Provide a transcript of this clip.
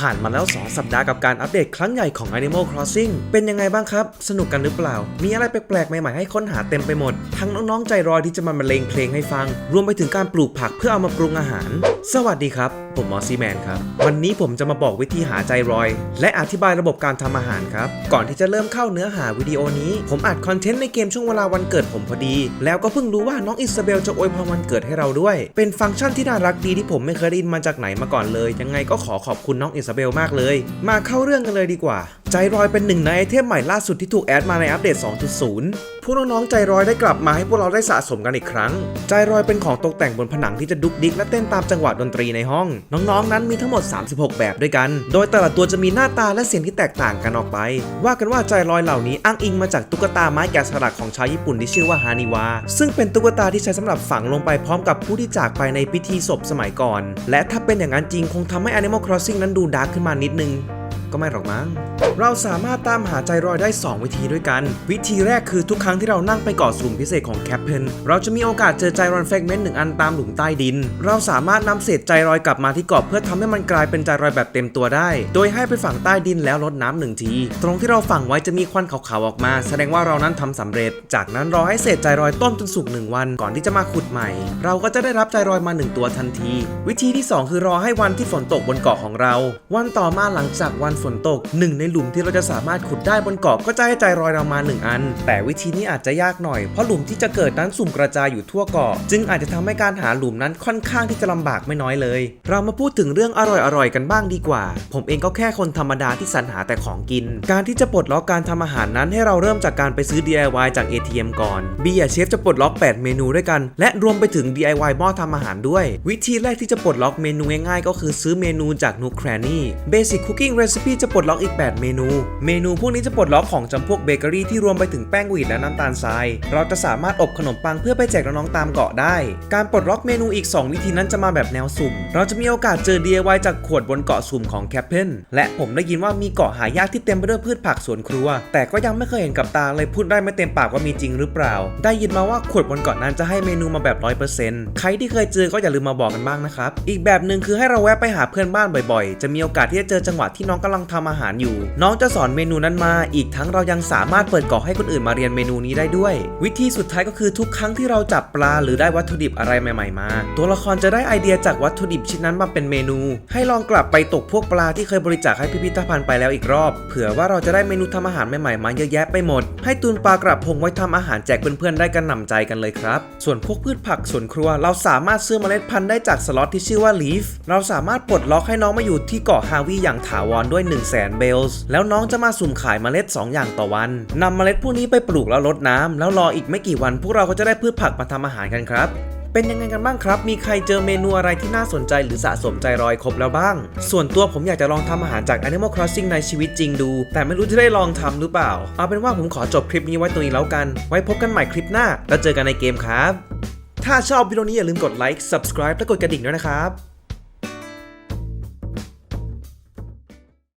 ผ่านมาแล้ว 2 สัปดาห์กับการอัปเดตครั้งใหญ่ของ Animal Crossing เป็นยังไงบ้างครับ สนุกกันหรือเปล่า มีอะไรแปลกๆ ใหม่ๆ ให้ค้นหาเต็มไปหมด ทั้งน้องๆ ใจรอยที่จะมาบรรเลงเพลงให้ฟัง รวมไปถึงการปลูกผักเพื่อเอามาปรุงอาหาร สวัสดีครับ ผมมอสซี่แมนครับ วันนี้ผมจะมาบอกวิธีหาใจรอย และอธิบายระบบการทำอาหารครับ ก่อนที่จะเริ่มเข้าเนื้อหาวิดีโอนี้ ผมอัดคอนเทนต์ในเกมช่วงเวลาวันเกิดผมพอดี แล้วก็เพิ่งรู้ว่าน้องอิซาเบลจะอวยพรวันเกิดให้เราด้วย เป็นฟังก์ชันที่น่ารักดีที่ผมไม่เคยได้ยินมาจากไหนมาก่อนเลย ยังไงก็ขอขอบคุณน้องอิซาเบลมากเลย มาเข้าเรื่องกันเลยดีกว่า ใจรอยเป็นหนึ่งในไอเทมใหม่ล่าสุดที่ถูกแอดมาในอัปเดต 2.0 พวกน้องๆใจรอยได้กลับมาให้พวกเราได้สะสมกันอีกครั้ง ใจรอยเป็นของตกแต่งบนผนังที่จะดุกดิกและเต้นตามจังหวะดนตรีในห้อง น้องๆ นั้นมีทั้งหมด 36 แบบด้วยกัน โดยแต่ละตัวจะมีหน้าตาและเสียงที่แตกต่างกันออกไป ว่ากันว่าใจรอยเหล่านี้อ้างอิงมาจากตุ๊กตาไม้แกะสลักของชาวญี่ปุ่นที่ชื่อว่าฮานิวา ซึ่งเป็นตุ๊กตาที่ใช้สำหรับฝังลงไปพร้อมกับผู้ที่จากไปในพิธีศพสมัยก่อน และถ้าเป็นอย่างนั้นจริงคงทำให้ Animal Crossing นั้นดูดาร์กขึ้นมานิดนึง ก็ไม่หรอกมั้ง เราสามารถตามหาใจรอยได้ 2 วิธีด้วยกัน วิธีแรกคือทุกครั้งที่เรานั่งไปเกาะสุ่มพิเศษของแคปเพนเราจะมีโอกาสเจอใจรอยแฟกเมนต์หนึ่งอันตามหลุมใต้ดิน เราสามารถนำเศษใจรอยกลับมาที่เกาะเพื่อทำให้มันกลายเป็นใจรอยแบบเต็มตัวได้ โดยให้ไปฝังใต้ดินแล้วรดน้ำหนึ่งที ตรงที่เราฝังไว้จะมีควันขาวๆออกมา แสดงว่าเรานั้นทำสำเร็จ จากนั้นรอให้เศษใจรอยต้มจนสุกหนึ่งวัน ก่อนที่จะมาขุดใหม่ เราก็จะได้รับใจรอยมาหนึ่งตัวทันที วิธีที่สองคือรอให้วันที่ฝนตกบนเกาะของเรา วันต่อมาหลังจากวันฝนตกหนึ่งในหลุมที่เราจะสามารถขุดได้บนเกาะก็จะให้ใจรอยเรามาหนึ่งอัน แต่วิธีนี้อาจจะยากหน่อย เพราะหลุมที่จะเกิดนั้นสุ่มกระจายอยู่ทั่วเกาะ จึงอาจจะทำให้การหาหลุมนั้นค่อนข้างที่จะลำบากไม่น้อยเลย เรามาพูดถึงเรื่องอร่อยๆกันบ้างดีกว่า ผมเองก็แค่คนธรรมดาที่สรรหาแต่ของกิน การที่จะปลดล็อกการทำอาหารนั้นให้เราเริ่มจากการไปซื้อ DIY จาก ATM ก่อนบียเชฟจะปลดล็อก 8 เมนูด้วยกัน และรวมไปถึง DIY หม้อทำอาหารด้วย วิธีแรกที่จะปลดล็อกเมนูง่ายๆก็คือซื้อเมนูจาก Nook Cranny Basic Cooking Recipe จะปลดล็อกอีก 8 เมนู เมนูพวกนี้จะปลดล็อกของจำพวกเบเกอรี่ที่รวมไปถึงแป้งวีดและน้ำตาลทราย เราจะสามารถอบขนมปังเพื่อไปแจกน้องๆตามเกาะได้ การปลดล็อกเมนูอีก 2 วิธีนั้นจะมาแบบแนวสุ่ม เราจะมีโอกาสเจอ DIY จากขวดบนเกาะสุ่มของแคปเพนและผมได้ยินว่ามีเกาะหายากที่เต็มไปด้วยพืชผักสวนครัว แต่ก็ยังไม่เคยเห็นกับตาเลยพูดได้ไม่เต็มปากว่ามีจริงหรือเปล่า ได้ยินมาว่าขวดบนเกาะนั้นจะให้เมนูมาแบบ 100%ใครที่เคยเจอก็อย่าลืมมาบอกกันบ้างนะครับ อีกแบบหนึ่งคือให้เราแวะไปหาเพื่อนบ้านบ่อยๆ จะมีโอกาสที่จะเจอจังหวะที่น้องกำลังทำอาหารอยู่ น้องจะสอนเมนูนั้นมา อีกทั้งเรายังสามารถเปิดเกาะให้คนอื่นมาเรียนเมนูนี้ได้ด้วย วิธีสุดท้ายก็คือทุกครั้งที่เราจับปลาหรือได้วัตถุดิบอะไรใหม่ ๆ มา ตัวละครจะได้ไอเดียจากวัตถุดิบชิ้นนั้นมาเป็นเมนู ให้ลองกลับไปตกพวกปลาที่เคยบริจาคให้พิพิธภัณฑ์ไปแล้วอีกรอบ เผื่อว่าเราจะได้เมนูทำอาหารใหม่ๆมาเยอะแยะไปหมด ให้ตุนปลากระพงไว้ทำอาหารแจกเพื่อนๆได้กันหนำใจกันเลยครับ ส่วนพวกพืชผักสวนครัว เราสามารถซื้อเมล็ดพันธุ์ได้จากสล็อตที่ชื่อว่า Leaf เราสามารถปลดล็อกให้น้องมาอยู่ที่เกาะฮาวีอย่างถาวรด้วย1 0 0 0 0แสนเบลส์แล้วน้องจะมาสุ่มขายเมล็ด 2 อย่างต่อวันนำเมล็ดพวกนี้ไปปลูกแล้วรดน้ำแล้วรออีกไม่กี่วัน พวกเราก็จะได้พืชผักมาทำอาหารกันครับเป็นยังไงกันบ้างครับ มีใครเจอเมนูอะไรที่น่าสนใจหรือสะสมใจรอยครบแล้วบ้าง ส่วนตัวผมอยากจะลองทำอาหารจาก Animal Crossing ในชีวิตจริงดู แต่ไม่รู้จะได้ลองทำหรือเปล่า เอาเป็นว่าผมขอจบคลิปนี้ไว้ตรงนี้แล้วกัน ไว้พบกันใหม่คลิปหน้า แล้วเจอกันในเกมครับ ถ้าชอบวิดีโอนี้อย่าลืมกดไลค์ subscribe และกดกระดิ่งด้วยนะครับ